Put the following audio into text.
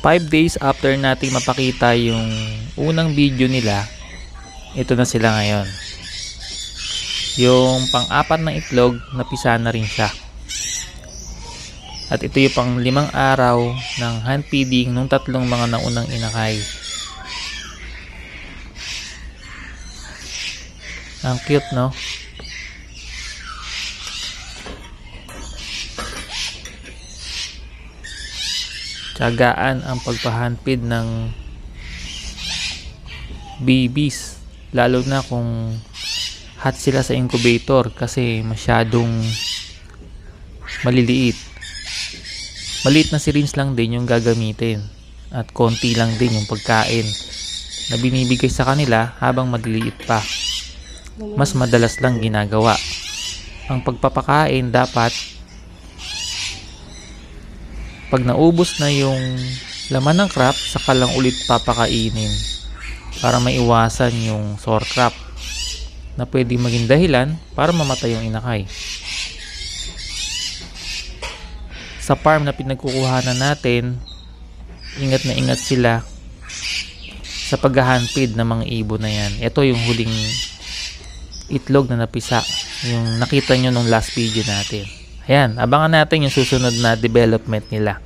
5 days after nating mapakita yung unang video nila, ito na sila ngayon. Yung pang-apat na itlog, napisa na rin siya. At ito yung pang limang araw ng hand feeding nung tatlong mga naunang inakay. Ang cute, no? Tiyagaan ang pagpahandpid ng babies. Lalo na kung hot sila sa incubator kasi masyadong maliliit. Maliit na syringe lang din yung gagamitin at konti lang din yung pagkain na binibigay sa kanila habang maliliit pa. Mas madalas lang ginagawa. Ang pagpapakain dapat pag naubos na yung laman ng crop, saka lang ulit papakainin para maiwasan yung sore crop na pwede maging dahilan para mamatay yung inakay. Sa farm na pinagkukuhanan natin, ingat na ingat sila sa paghahandpid ng mga ibon na yan. Ito yung huling itlog na napisa. Yung nakita nyo nung last video natin. Ayan, abangan natin yung susunod na development nila.